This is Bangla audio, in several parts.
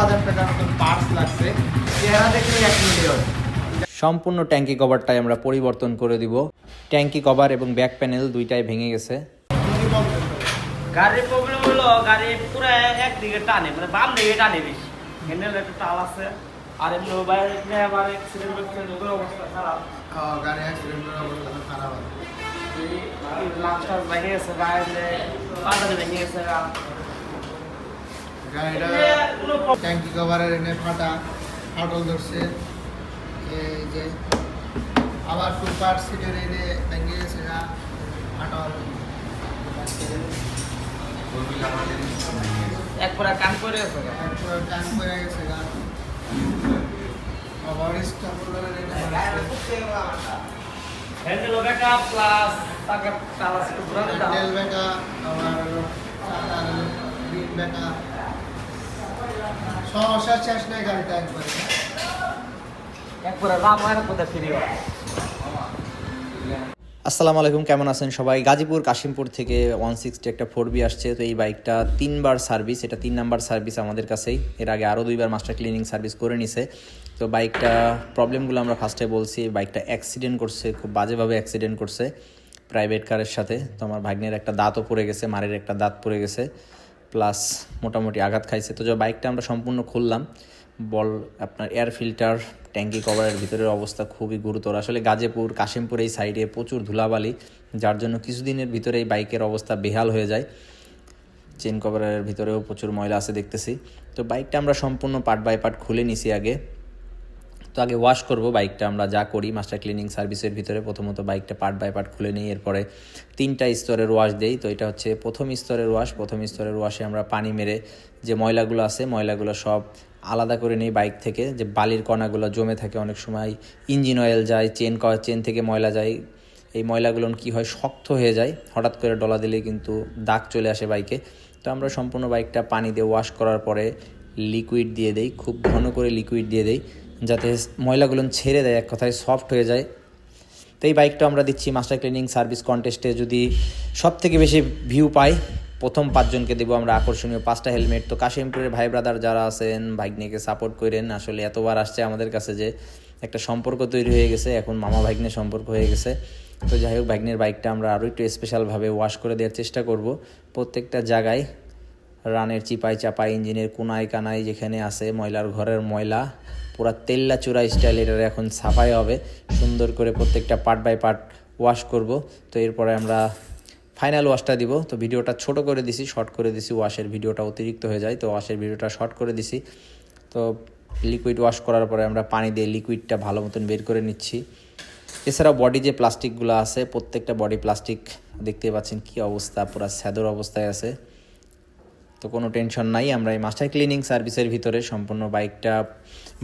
হাজার টাকার মতন পার্টস লাগছে। চেহারা দেখলে এক মিলিয়ন সম্পূর্ণ ট্যাঙ্কি কভারটাই আমরা পরিবর্তন করে দিব। ট্যাঙ্কি কভার এবং ব্যাক প্যানেল দুইটাই ভেঙে গেছে। গাড়ির প্রবলেম হলো গাড়ি পুরো একদিকে টানে মানে বাম দিকে টানে বেশি। হ্যান্ডেল একটা টাল আছে। আর এমনি বাইরে আবার অ্যাক্সিডেন্ট করতে অবস্থা খারাপ। গাড়ি অ্যাক্সিডেন্টের অবস্থা খারাপ। আছে লাস্টার ভেঙে গেছে বাইরে পাতারে ভেঙে গেছে গাড়িটা ট্যাঙ্কি কভারের এনে ফাটা ফাটল ধরছে। এই যে আবার টু পার্ট সিটের এনে ভেঙে গেছে ফাটল। একবার কান করে গেছে তারপরে টান পড়ে গেছে গা। আবার স্টাফলারের এনে হ্যান্ডেল ব্যাকআপ প্লাস তাকে টাল আছে পুরো তেল বেকা আবার চাকার গ্রিন বেকা সমস্যা শেষ নেই গাড়িটা একবার। রাম কোথায় ফিরি আসসালামু আলাইকুম কেমন আছেন সবাই? গাজীপুর কাশিমপুর থেকে ওয়ান সিক্সটি একটা ফোর বি আসছে তো এই বাইকটা তিনবার সার্ভিস এটা তিন নাম্বার সার্ভিস আমাদের কাছেই। এর আগে আরও দুইবার মাস্টার ক্লিনিং সার্ভিস করে নিছে। তো বাইকটা প্রবলেমগুলো আমরা ফার্স্টে বলছি বাইকটা অ্যাক্সিডেন্ট করছে খুব বাজেভাবে অ্যাক্সিডেন্ট করছে। প্রাইভেট কারের সাথে তো আমার ভাগ্নের একটা দাঁতও পড়ে গেছে মারের একটা দাঁত পড়ে গেছে। প্লাস মোটামুটি আঘাত খাইছে। তো যে বাইকটা আমরা সম্পূর্ণ খুললাম। বল, আপনার এয়ার ফিল্টার ট্যাঙ্কি কভারের ভিতরের অবস্থা খুবই গুরুতর। আসলে গাজীপুর, কাশিমপুর এই সাইডে প্রচুর ধুলাবালি, যার জন্য কিছুদিনের ভিতরে এই বাইকের অবস্থা বেহাল হয়ে যায়। চেন কভারের ভিতরেও প্রচুর ময়লা আছে দেখতেছি। তো বাইকটা আমরা সম্পূর্ণ পার্ট বাই পার্ট খুলে নিছি আগে। তো আগে ওয়াশ করব বাইকটা আমরা যা করি মাস্টার ক্লিনিং সার্ভিসের ভিতরে প্রথমত বাইকটা পার্ট বাই পার্ট খুলে নিই, এরপরে তিনটা স্তরের ওয়াশ দেই। তো এটা হচ্ছে প্রথম স্তরের ওয়াশ প্রথম স্তরের ওয়াশে আমরা পানি মেরে যে ময়লাগুলো আছে, ময়লাগুলো সব আলাদা করে নিই বাইক থেকে। যে বালির কণাগুলো জমে থাকে অনেক সময় ইঞ্জিন অয়েল যায় চেন চেন থেকে ময়লা যায়, এই ময়লাগুলো কি হয়, শক্ত হয়ে যায়, হঠাৎ করে ডলা দিলে কিন্তু দাগ চলে আসে বাইকে তো আমরা সম্পূর্ণ বাইকটা পানি দিয়ে ওয়াশ করার পরে লিকুইড দিয়ে দেই, খুব ঘন করে লিকুইড দিয়ে দেই। যাতে ময়লাগুলো ছেড়ে দেয়, এক কথায় সফট হয়ে যায়। তো এই বাইকটা আমরা দিচ্ছি মাস্টার ক্লিনিং সার্ভিস কন্টেস্টে যদি সব থেকে বেশি ভিউ পাই, প্রথম পাঁচজনকে দেবো আমরা আকর্ষণীয় পাঁচটা হেলমেট তো কাশিমপুরের ভাই ব্রাদার যারা আছেন ভাগ্নেকে সাপোর্ট করেন, আসলে এতবার আসছে আমাদের কাছে যে একটা সম্পর্ক তৈরি হয়ে গেছে, এখন মামা ভাগ্নে সম্পর্ক হয়ে গেছে। তো যাই হোক ভাগ্নের বাইকটা আমরা আরও একটু স্পেশালভাবে ওয়াশ করে দেওয়ার চেষ্টা করব। প্রত্যেকটা জায়গায় রানের চিপাই চাপাই, ইঞ্জিনের কোনায় কানায় যেখানে আছে, ময়লার ঘরের ময়লা, পুরা তেল্লা চূড়া স্টাইল এটার এখন সাফাই হবে। সুন্দর করে প্রত্যেকটা পার্ট বাই পার্ট ওয়াশ করব। তো এরপরে আমরা ফাইনাল ওয়াশটা দিব। তো ভিডিওটা ছোট করে দিছি শর্ট করে দিছি ওয়াশের ভিডিওটা অতিরিক্ত হয়ে যায়। তো ওয়াশের ভিডিওটা শর্ট করে দিছি। তো লিকুইড ওয়াশ করার পরে আমরা পানি দিয়ে লিকুইডটা ভালো মতন বের করে নিচ্ছি। এছাড়াও বডি যে প্লাস্টিকগুলো আছে, প্রত্যেকটা বডি প্লাস্টিক দেখতে পাচ্ছেন কি অবস্থা, পুরো স্যাদর অবস্থায় আছে। তো কোনো টেনশন নাই, আমরা এই মাস্টার ক্লিনিং সার্ভিসের ভিতরে সম্পূর্ণ বাইকটা,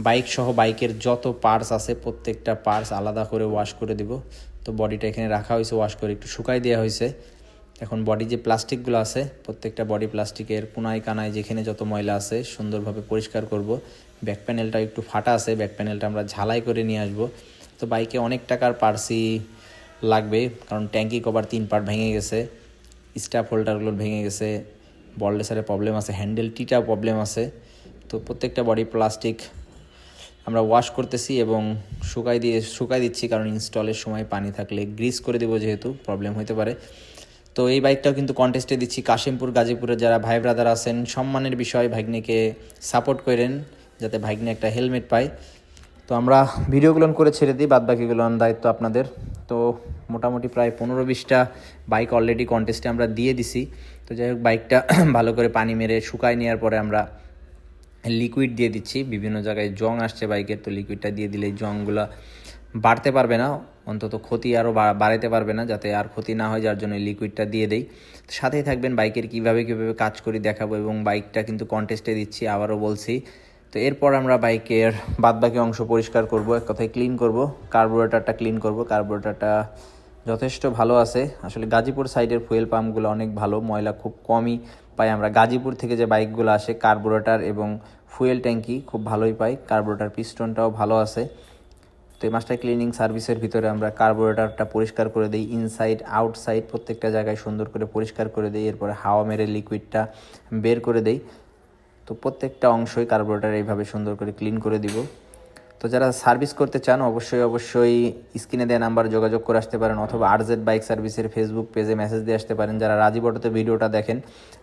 বাইক সহ বাইকের যত পার্টস আছে, প্রত্যেকটা পার্টস আলাদা করে ওয়াশ করে দিব। তো বডিটা এখানে রাখা হয়েছে ওয়াশ করে একটু শুকাই দেওয়া হয়েছে। এখন বডি যে প্লাস্টিকগুলো আছে, প্রত্যেকটা বডি প্লাস্টিকের কোনায় কানায় যেখানে যত ময়লা আছে, সুন্দরভাবে পরিষ্কার করব। ব্যাক প্যানেলটা একটু ফাটা আছে ব্যাক প্যানেলটা আমরা ঝালাই করে নিয়ে আসব। তো বাইকে অনেক টাকার পার্সি লাগবে, কারণ ট্যাঙ্কি কভার তিন পার্ট ভেঙে গেছে স্টাফ হোল্ডারগুলো ভেঙে গেছে বলডেসারের প্রবলেম আছে হ্যান্ডেল টিটা প্রবলেম আছে। তো প্রত্যেকটা বডি প্লাস্টিক আমরা ওয়াশ করতেছি এবং শুকাই দিয়ে, শুকাই দিচ্ছি কারণ ইনস্টলের সময় পানি থাকলে। গ্রিস করে দেবো যেহেতু প্রবলেম হতে পারে। তো এই বাইকটাও কিন্তু কন্টেস্টে দিচ্ছি। কাশিমপুর, গাজীপুরের যারা ভাই ব্রাদার আছেন, সম্মানের বিষয় ভাগ্নেকে সাপোর্ট করেন যাতে ভাগ্নে একটা হেলমেট পায়। তো আমরা ভিডিওগুলো করে ছেড়ে দিই বাদ বাকিগুলো দায়িত্ব আপনাদের। তো মোটামুটি প্রায় পনেরো বিশটা বাইক অলরেডি কন্টেস্টে আমরা দিয়ে দিছি। তো যাই হোক বাইকটা ভালো করে পানি মেরে শুকায় নেওয়ার পরে আমরা লিকুইড দিয়ে দিচ্ছি। বিভিন্ন জায়গায় জং আসছে বাইকের তো লিকুইডটা দিয়ে দিলে জংগুলো বাড়তে পারবে না। অন্তত ক্ষতি আরও বাড়াতে পারবে না, যাতে আর ক্ষতি না হয়, যার জন্য লিকুইডটা দিয়ে দেই। সাথেই থাকবেন বাইকের কীভাবে কীভাবে কাজ করি দেখাবো এবং বাইকটা কিন্তু কন্টেস্টে দিচ্ছি, আবারও বলছি। তো এরপর আমরা বাইকের বাদবাকি অংশ পরিষ্কার করব, এক কথায় ক্লিন করব। কার্বোরেটারটা ক্লিন করব কার্বোরেটারটা যথেষ্ট ভালো আছে। আসলে গাজীপুর সাইডের ফুয়েল পাম্পগুলো অনেক ভালো, ময়লা খুব কমই পাই আমরা। গাজীপুর থেকে যে বাইকগুলো আসে কার্বোরেটার এবং ফুয়েল ট্যাঙ্কি খুব ভালোই পাই। কার্বোরেটার পিস্টনটাও ভালো আছে। তো এই মাস্টার ক্লিনিং সার্ভিসের ভিতরে আমরা কার্বোরেটারটা পরিষ্কার করে দিই ইনসাইড আউটসাইড প্রত্যেকটা জায়গায় সুন্দর করে পরিষ্কার করে দিই। এরপরে হাওয়া মেরে লিকুইডটা বের করে দেই। তো প্রত্যেকটা অংশই কার্বোরেটার এইভাবে সুন্দর করে ক্লিন করে দিব। তো যারা সার্ভিস করতে চান, অবশ্যই অবশ্যই স্ক্রিনে দেওয়া নাম্বার যোগাযোগ করে আসতে পারেন অথবা আরজেড বাইক সার্ভিসের ফেসবুক পেজে মেসেজ দিয়ে আসতে পারেন। যারা রাজীব অটোতে ভিডিওটা দেখেন,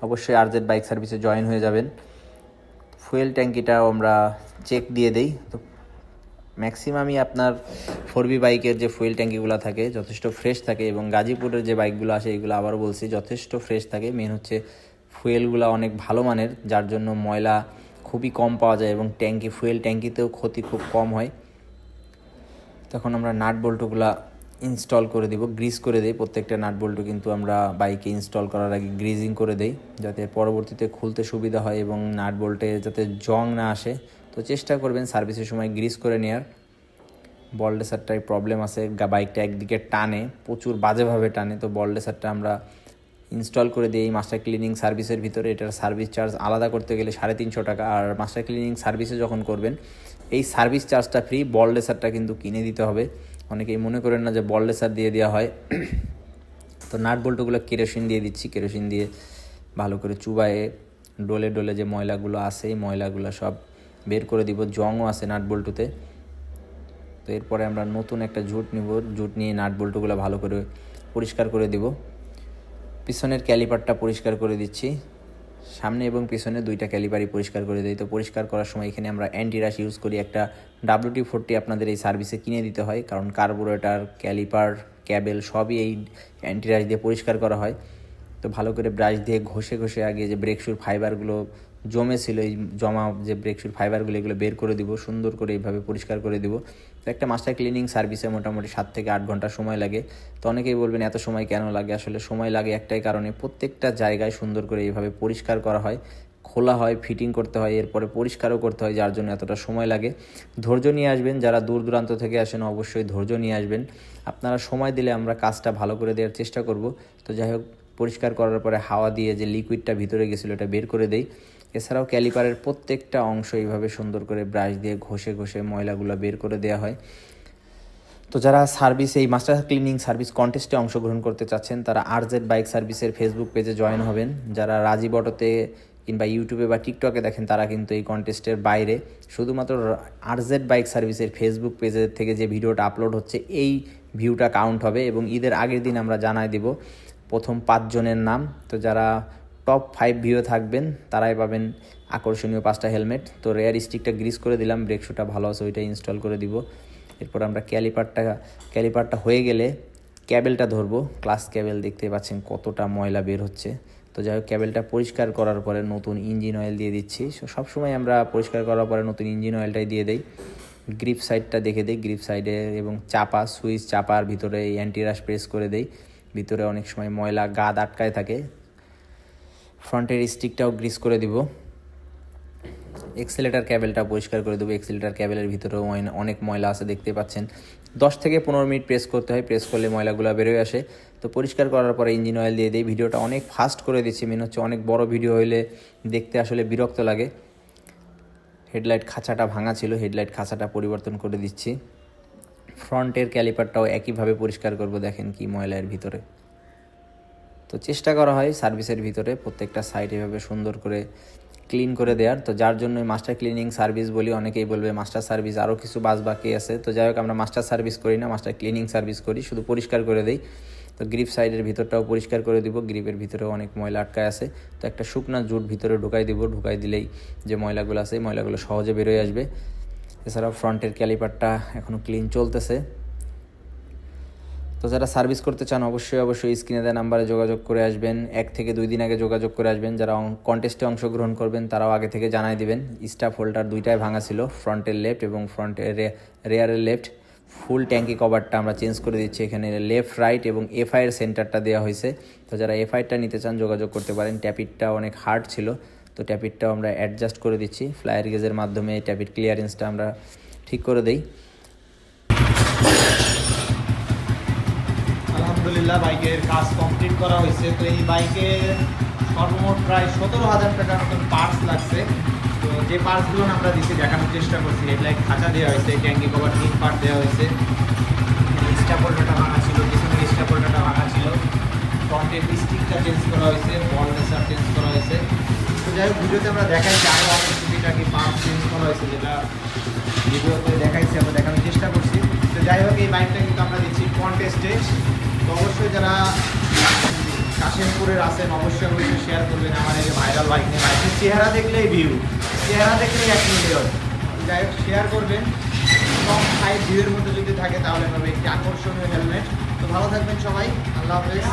অবশ্যই আরজেড বাইক সার্ভিসে জয়েন হয়ে যাবেন। ফুয়েল ট্যাঙ্কিটাও আমরা চেক দিয়ে দেই। তো ম্যাক্সিমামই আপনার ফোর বি বাইকের যে ফুয়েল ট্যাঙ্কিগুলো থাকে, যথেষ্ট ফ্রেশ থাকে এবং গাজীপুরের যে বাইকগুলো আসে এগুলো আবারও বলছি, যথেষ্ট ফ্রেশ থাকে। মেন হচ্ছে ফুয়েলগুলো অনেক ভালো মানের, যার জন্য ময়লা খুবই কম পাওয়া যায় এবং ট্যাঙ্কি, ফুয়েল ট্যাঙ্কিতেও ক্ষতি খুব কম হয়। তখন আমরা নাট বল্টুগুলা ইনস্টল করে দিব গ্রিজ করে দিই। প্রত্যেকটা নাট বল্টু কিন্তু আমরা বাইকে ইনস্টল করার আগে গ্রিজিং করে দেই, যাতে পরবর্তীতে খুলতে সুবিধা হয় এবং নাট বল্টে যাতে জং না আসে। তো চেষ্টা করবেন সার্ভিসের সময় গ্রিজ করে নেওয়ার বলডেসারটায় প্রবলেম আছে বাইকটা একদিকে টানে, প্রচুর বাজেভাবে টানে, তো বলডেসারটা আমরা ইনস্টল করে দিই মাস্টার ক্লিনিং সার্ভিসের ভিতরে এটার সার্ভিস চার্জ আলাদা করতে গেলে সাড়ে তিনশো টাকা। আর মাস্টার ক্লিনিং সার্ভিসে যখন করবেন, এই সার্ভিস চার্জটা ফ্রি বল লেসারটা কিন্তু কিনে দিতে হবে। অনেকেই মনে করেন না যে বল লেসার দিয়ে দেওয়া হয়। তো নাট বল্টুগুলো কেরোসিন দিয়ে দিচ্ছি। কেরোসিন দিয়ে ভালো করে চুবায়ে, ডোলে ডোলে যে ময়লাগুলো আছে, এই ময়লাগুলো সব বের করে দিব। জংও আছে নাট বল্টুতে তো এরপরে আমরা নতুন একটা জুট নিব। জুট নিয়ে নাট বল্টুগুলো ভালো করে পরিষ্কার করে দিব। পিছনের ক্যালিপারটা পরিষ্কার করে দিচ্ছি। সামনে এবং পিছনে দুইটা ক্যালিপারই পরিষ্কার করে দিই। তো পরিষ্কার করার সময় এখানে আমরা অ্যান্টিরাশ ইউজ করি। একটা ডাব্লিউটি ফোরটি আপনাদের এই সার্ভিসে কিনে দিতে হয়। কারণ কার্বোরেটার ক্যালিপার ক্যাবেল সবই এই অ্যান্টিরাশ দিয়ে পরিষ্কার করা হয়। তো ভালো করে ব্রাশ দিয়ে ঘষে ঘষে আগে যে ব্রেক শুর ফাইবারগুলো জমেছিল, এই জমা যে ব্রেক শুর ফাইবারগুলো এগুলো বের করে দিব। সুন্দর করে এইভাবে পরিষ্কার করে দিব। তো একটা মাস্টার ক্লিনিং সার্ভিসে মোটামুটি সাত থেকে আট ঘণ্টা সময় লাগে। তো অনেকেই বলবেন এত সময় কেন লাগে? আসলে সময় লাগে একটাই কারণে প্রত্যেকটা জায়গায় সুন্দর করে এইভাবে পরিষ্কার করা হয়, খোলা হয় ফিটিং করতে হয়, এরপরে পরিষ্কারও করতে হয়, যার জন্য এতটা সময় লাগে। ধৈর্য নিয়ে আসবেন, যারা দূর দূরান্ত থেকে আসেন অবশ্যই ধৈর্য নিয়ে আসবেন। আপনারা সময় দিলে আমরা কাজটা ভালো করে দেওয়ার চেষ্টা করব। তো যাই হোক, পরিষ্কার করার পরে হাওয়া দিয়ে যে লিকুইডটা ভিতরে গেছিল এটা বের করে দেই। এছাড়াও ক্যালিপারের প্রত্যেকটা অংশ এইভাবে সুন্দর করে ব্রাশ দিয়ে ঘষে ঘষে ময়লাগুলো বের করে দেওয়া হয়। তো যারা সার্ভিস এই মাস্টার ক্লিনিং সার্ভিস কন্টেস্টে অংশগ্রহণ করতে চাচ্ছেন, তারা আরজেড বাইক সার্ভিসের ফেসবুক পেজে জয়েন হবেন। যারা রাজীব অটোতে কিংবা ইউটিউবে বা টিকটকে দেখেন, তারা কিন্তু এই কন্টেস্টের বাইরে। শুধুমাত্র আরজেড বাইক সার্ভিসের ফেসবুক পেজের থেকে যে ভিডিওটা আপলোড হচ্ছে, এই ভিউটা কাউন্ট হবে এবং ঈদের আগের দিন আমরা জানাই দেব প্রথম পাঁচজনের নাম। তো যারা টপ ফাইভ ভিউ থাকবেন, তারাই পাবেন আকর্ষণীয় পাঁচটা হেলমেট। তো রেয়ার স্টিকটা গ্রিস করে দিলাম ব্রেক শুটা ভালো আছে ওইটা ইনস্টল করে দিব। এরপর আমরা ক্যালিপারটা ক্যালিপারটা হয়ে গেলে ক্যাবেলটা ধরবো। ক্লাস ক্যাবেল দেখতে পাচ্ছেন কতটা ময়লা বের হচ্ছে। তো যাই হোক ক্যাবেলটা পরিষ্কার করার পরে নতুন ইঞ্জিন অয়েল দিয়ে দিচ্ছি। সব সময় আমরা পরিষ্কার করার পরে নতুন ইঞ্জিন অয়েলটাই দিয়ে দেই। গ্রিপ সাইডটা দেখে দিই গ্রিপ সাইডে এবং চাপা, সুইচ চাপার ভিতরে অ্যান্টিরাস প্রেস করে দেই। ভিতরে অনেক সময় ময়লা গাদ আটকায় থাকে। ফ্রন্টের স্টিকটাও গ্রিস করে দিব। এক্সেলেটার ক্যাবেলটা পরিষ্কার করে দেবো। এক্সেলেটার ক্যাবেলের ভিতরেও অনেক- ময়লা আছে, দেখতে পাচ্ছেন। দশ থেকে পনেরো মিনিট প্রেস করতে হয়। প্রেস করলে ময়লাগুলো বেরোয় আসে। তো পরিষ্কার করার পরে ইঞ্জিন অয়েল দিয়ে দিই। ভিডিওটা অনেক ফাস্ট করে দিচ্ছি। মেন হচ্ছে অনেক বড় ভিডিও হইলে দেখতে আসলে বিরক্ত লাগে। হেডলাইট খাঁচাটা ভাঙা ছিল। হেডলাইট খাঁচাটা পরিবর্তন করে দিচ্ছি। ফ্রন্টের ক্যালিপারটাও একইভাবে পরিষ্কার করব। দেখেন কি ময়লার ভিতরে। তো চেষ্টা করা হয় সার্ভিসের ভিতরে প্রত্যেকটা সাইড এভাবে সুন্দর করে ক্লিন করে দেওয়ার। তো যার জন্য মাস্টার ক্লিনিং সার্ভিস বলি, অনেকেই বলবে মাস্টার সার্ভিস আরও কিছু বাস বাকি আছে। তো যাই হোক, আমরা মাস্টার সার্ভিস করি না মাস্টার ক্লিনিং সার্ভিস করি, শুধু পরিষ্কার করে দেই। তো গ্রিপ সাইডের ভিতরটাও পরিষ্কার করে দিব গ্রিপের ভিতরেও অনেক ময়লা আটকায় আছে। তো একটা শুকনা জুট ভিতরে ঢুকাই দিব, ঢুকাই দিলেই যে ময়লাগুলো আছে ময়লাগুলো সহজে বেরোয় আসবে। এছাড়াও ফ্রন্টের ক্যালিপারটা এখনও ক্লিন চলতেছে। তো যারা সার্ভিস করতে চান, অবশ্যই অবশ্যই স্ক্রিনে দেওয়া নাম্বারে যোগাযোগ করে আসবেন। এক থেকে দুই দিন আগে যোগাযোগ করে আসবেন। যারা কন্টেস্টে অংশগ্রহণ করবেন, তারাও আগে থেকে জানাই দিবেন। স্টাফ হোল্ডার দুইটাই ভাঙা ছিল ফ্রন্টের লেফট এবং ফ্রন্টের রেয়ারের লেফট ফুল ট্যাঙ্কি কভারটা আমরা চেঞ্জ করে দিচ্ছি। এখানে লেফট রাইট এবং এফআই এর সেন্টারটা দেওয়া হয়েছে। তো যারা এফআইটা নিতে চান, যোগাযোগ করতে পারেন। ট্যাপিটটা অনেক হার্ড ছিল। তো ট্যাপিটটাও আমরা অ্যাডজাস্ট করে দিচ্ছি। ফ্লায়ার গেজের মাধ্যমে ট্যাপিট ক্লিয়ারেন্সটা আমরা ঠিক করে দিই। আলহামদুলিল্লাহ, বাইকের কাজ কমপ্লিট করা হয়েছে। তো এই বাইকে সর্বমোট প্রায় সতেরো হাজার টাকার মতন পার্টস লাগছে। তো যে পার্টসগুলো আমরা দিচ্ছি দেখানোর চেষ্টা করছি। হেডলাইট খাঁচা দেওয়া হয়েছে, ট্যাঙ্কি কভার তিন পার্ট দেওয়া হয়েছে। স্টাপোল্টাটা ভাঙা ছিল, পিছনের স্টাপোল্টাটা ভাঙা ছিল। ফ্রন্টের স্টিকটা চেঞ্জ করা হয়েছে বল রেসার চেঞ্জ করা হয়েছে। তো যাই হোক, ভিডিওতে আমরা দেখাইছি আরও অনেক টুকিটাকি পার্ট চেঞ্জ করা হয়েছে যেটা ভিডিওতে দেখাইছি, আমরা দেখানোর চেষ্টা করছি। যাই হোক, এই বাইকটা কিন্তু আমরা দিচ্ছি কন্টেস্টে তো অবশ্যই যারা কাশিমপুরের আছেন, অবশ্যই অবশ্যই শেয়ার করবেন আমার এই ভাইরাল বাইক নিয়ে। বাইকের চেহারা দেখলেই ভিউ চেহারা দেখলেই এক মিলিয়ন যাই হোক শেয়ার করবেন। কম ফাইভ ভিউয়ের মধ্যে যদি থাকে, তাহলে হবে একটি আকর্ষণীয় হেলমেট তো ভালো থাকবেন সবাই। আল্লাহ হাফেজ।